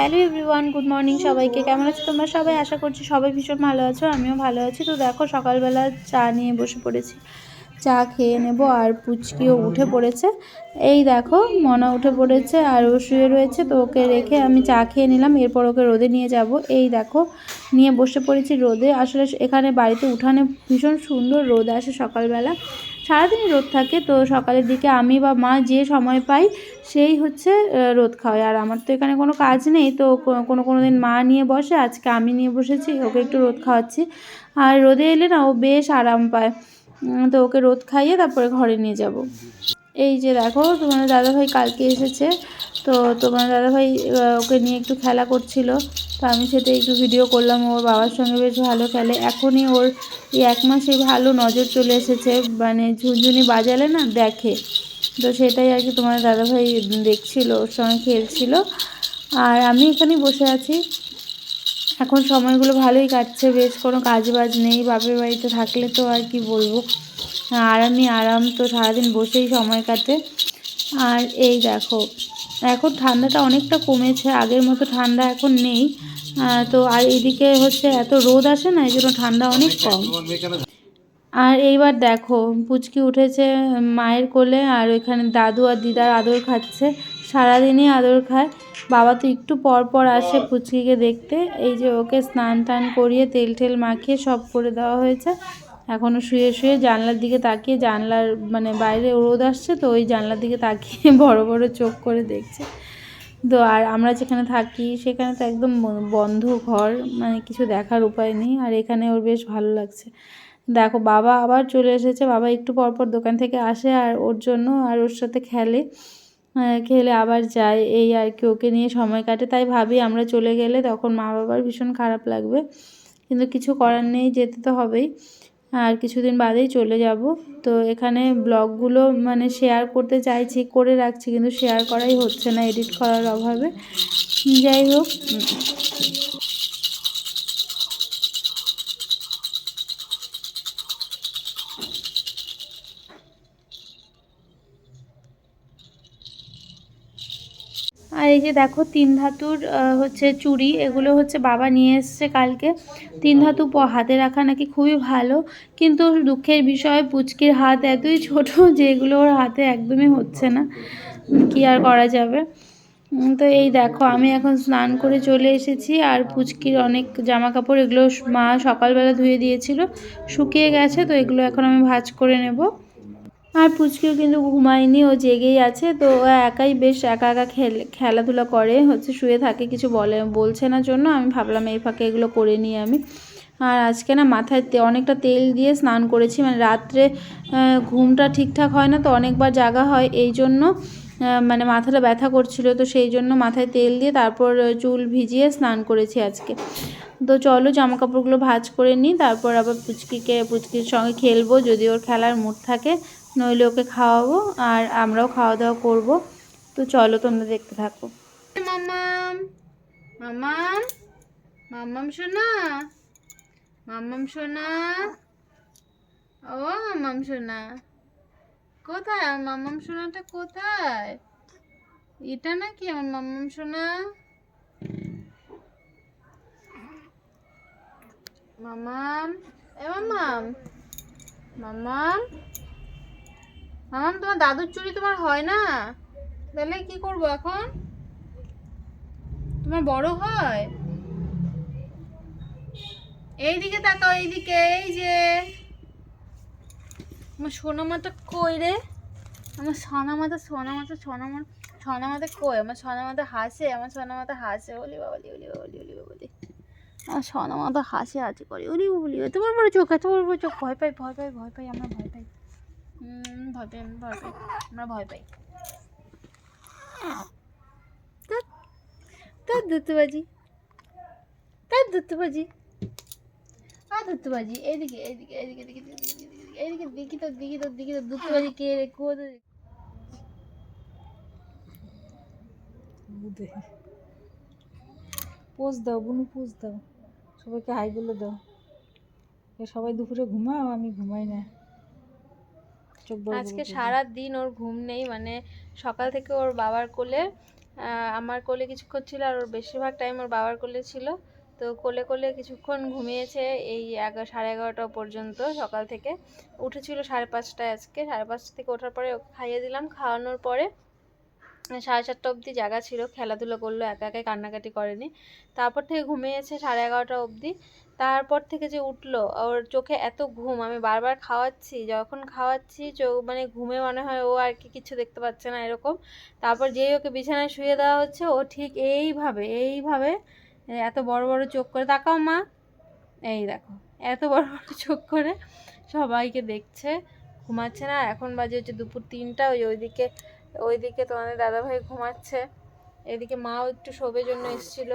Hello everyone, good morning সবাইকে। কেমন আছো তোমরা সবাই? আশা করছি সবাই ভীষণ ভালো আছো, আমিও ভালো আছি। তো দেখো, সকালবেলা চা নিয়ে বসে পড়েছি। চা খেয়ে নেব, আর পুচকিও উঠে পড়েছে। এই দেখো, মনা উঠে পড়েছে আর ও শুয়ে রয়েছে, তো ওকে রেখে আমি চা খেয়ে নিলাম, এরপর ওকে রোদে নিয়ে যাব। এই দেখো, নিয়ে বসে পড়েছি রোদে। আসলে এখানে বাড়িতে উঠানে ভীষণ সুন্দর রোদ আসে সকালবেলা। সারাদিনই রোদ থাকে, তো সকালের দিকে আমি বা মা যে সময় পাই সেই হচ্ছে রোদ খাওয়ায় আর আমার তো এখানে কোনো কাজ নেই, তো কোনো কোনো দিন মা নিয়ে বসে, আজকে আমি নিয়ে বসেছি, ওকে একটু রোদ খাওয়াচ্ছি। আর রোদে এলে না ও বেশ আরাম পায়। তো ওকে রোদ খাইয়ে তারপরে ঘরে নিয়ে যাব। এই যে দেখো তোমার দাদাভাই কালকে এসেছে। তো তোমার দাদাভাই ওকে নিয়ে একটু খেলা করছিল। তো আমি সেটা একটু ভিডিও করলাম। ওর বাবার সঙ্গে বেশ ভালো খেলে। এখনই ওর এই এক মাসে ভালো নজর চলে এসেছে। মানে ঝুনঝুনি বাজালে না, দেখে। তো সেটাই আর কি তোমার দাদাভাই দেখছিল, ওর সঙ্গে খেলছিল। আর আমি এখানে বসে আছি। এখন সময়গুলো ভালোই কাটছে। বেশ কোনো কাজ বাজ নেই। বাপের বাড়িতে থাকলে তো আর কি বলব। আরামই আরাম তো সারাদিন বসেই সময় কাটে। আর এই দেখো, এখন ঠান্ডাটা অনেকটা কমেছে, আগের মতো ঠান্ডা এখন নেই। তো আর এদিকে হচ্ছে এত রোদ আসে না, এই জন্য ঠান্ডা অনেক কম। আর এইবার দেখো, পুচকি উঠেছে মায়ের কোলে, আর ওইখানে দাদু আর দিদার আদর খাচ্ছে। সারাদিনই আদর খায়। বাবা তো একটু পর পর আসে পুচকিকে দেখতে। এই যে ওকে স্নান টান করিয়ে তেল টেল মাখিয়ে সব করে দেওয়া হয়েছে। এখনও শুয়ে শুয়ে জানলার দিকে তাকিয়ে জানলার মানে বাইরে রোদ আসছে তো ওই জানলার দিকে তাকিয়ে বড় বড় চোখ করে দেখছে। তো আর আমরা যেখানে থাকি সেখানে তো একদম বন্ধ ঘর মানে কিছু দেখার উপায় নেই। আর এখানে ওর বেশ ভালো লাগছে। দেখো বাবা আবার চলে এসেছে। বাবা একটু পর পর দোকান থেকে আসে আর ওর জন্য আর ওর সাথে খেলে। খেলে আবার যায়। এই আর কি, ওকে নিয়ে সময় কাটে। তাই ভাবি আমরা চলে গেলে তখন মা বাবার ভীষণ খারাপ লাগবে। কিন্তু কিছু করার নেই, যেতে তো হবেই। আর কিছুদিন বাদেই চলে যাব। তো এখানে ব্লগগুলো মানে শেয়ার করতে চাইছি, করে রাখছি কিন্তু শেয়ার করাই হচ্ছে না এডিট করার অভাবে। যাই হোক এই যে দেখো, তিন ধাতুর হচ্ছে চুড়ি, এগুলো হচ্ছে বাবা নিয়ে এসছে কালকে। তিন ধাতু হাতে রাখা নাকি খুবই ভালো, কিন্তু দুঃখের বিষয়, পুচকির হাত এতই ছোট যে এগুলো ওর হাতে একদমই হচ্ছে না। কি আর করা যাবে? তো এই দেখো, আমি এখন স্নান করে চলে এসেছি, আর পুচকির অনেক জামা কাপড় এগুলো মা সকালবেলা ধুয়ে দিয়েছিল, শুকিয়ে গেছে, তো এগুলো এখন আমি ভাঁজ করে নেব। আর পুচকিও কিন্তু ঘুমায়নি, ও জেগেই আছে, তো ও একাই বেশ একা একা খেলে, খেলাধুলা করে, হচ্ছে শুয়ে থাকে, কিছু বলে, বলছে না জন্য, আমি ভাবলাম এই ফাঁকে এগুলো করে নিই আমি। আর আজকে না মাথায় অনেকটা তেল দিয়ে স্নান করেছি মানে রাত্রে ঘুমটা ঠিকঠাক হয় না, তো অনেকবার জাগা হয়, এই জন্য মানে মাথাটা ব্যথা করছিল, তো সেই জন্য মাথায় তেল দিয়ে তারপর চুল ভিজিয়ে স্নান করেছি আজকে। তো চলো জামা কাপড়গুলো ভাঁজ করে নিই, তারপর আবার পুচকিকে, পুচকির সঙ্গে খেলব, যদি ওর খেলার মুড থাকে নইলে ওকে খাওয়াবো আর আমরাও খাওয়া দাওয়া করব। তো চলো তোমরা দেখতে থাকো। মামাম মামাম মামাম সোনা মামাম সোনা, ও মামাম সোনা, কোথায়? আমার মামাম সোনাটা কোথায়? এটা নাকি আমার মামাম সোনা? মামাম এ মামাম মামাম মামাম, তোমার দাদুর চুড়ি তোমার হয় না? তাহলে কি করব এখন? তোমার বড় হয়? এইদিকে তাকাও, এইদিকে, এই যে। আমার সোনা মাতা কই রে? আমার সোনা মাতা সোনা মাতা সোনা মাতা সোনা মাতা কই? আমার সোনা মাতা হাসে, আমার সোনা মাতা হাসে, ওলি বাবালি ওলি বাবালি ওলি বাবালি আমার সোনা মাতা হাসে আছে করে, ওলি বাবালি এত বড় চোখ এত বড় চোখ। ভয় পাই ভয় পাই ভয় পাই, আমরা ভয় পাই। ভয় পাই আমি ভয় পাই আমরা ভয় পাই। ধ্যাৎ দুত্তুবাজি তার দুত্তুবাজি আর এইদিকে এদিকে এদিকে, এদিকে, এদিকে, এইদিকে দেখি তো দেখি তো দেখি তো দুত্তুবাজি কে রে কোথায় পোজ দাও বুনু পোজ দাও। সবাইকে হাই বলে দাও। সবাই দুপুরে ঘুমাও আমি ঘুমাই না। আজকে সারাদিন সারা দিন ওর ঘুম নেই মানে সকাল থেকে ওর বাবার কোলে আহ, আমার কোলে কিছুক্ষণ ছিল আর ওর বেশিরভাগ টাইম ওর বাবার কোলে ছিল। তো কোলে কোলে কিছুক্ষণ ঘুমিয়েছে এই এগারো সাড়ে এগারোটা পর্যন্ত সকাল থেকে। উঠেছিল সাড়ে পাঁচটায় আজকে। সাড়ে পাঁচটা থেকে ওঠার পরে ওকে খাইয়ে দিলাম। খাওয়ানোর পরে সাড়ে চারটা অবধি জায়গা ছিল, খেলাধুলো করল, একা একাই কান্নাকাটি করেনি। তারপর থেকে ঘুমিয়েছে সাড়ে এগারোটা অবধি। তারপর থেকে যে উঠল, ওর চোখে এত ঘুম, আমি বারবার খাওয়াচ্ছি, যখন খাওয়াচ্ছি চোখ মানে ঘুমে মনে হয় ও আর কি কিছু দেখতে পাচ্ছে না এরকম। তারপর যেই ওকে বিছানায় শুয়ে দেওয়া হচ্ছে, ও ঠিক এইভাবে এইভাবে এত বড় বড় চোখ করে, তাকাও মা। এই দেখো, এত বড় বড় চোখ করে সবাইকে দেখছে, ঘুমাচ্ছে না। এখন বাজে হচ্ছে দুপুর তিনটা, ওই ওইদিকে ওইদিকে তোমাদের দাদাভাই ঘুমাচ্ছে। এদিকে মাও একটু শোবে জন্য এসেছিল।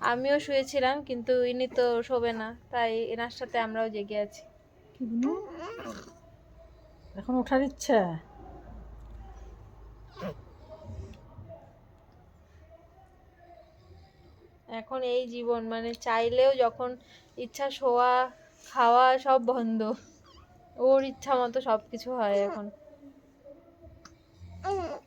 আমিও শুয়েছিলাম কিন্তু ইনি তো শোবে না তাই এনার সাথে আমরাও জেগে আছি। এখন ওঠার ইচ্ছা? এখন এই জীবন মানে চাইলেও যখন ইচ্ছা শোয়া খাওয়া সব বন্ধ। ওর ইচ্ছা মতো সব কিছু হয় এখন। Mm.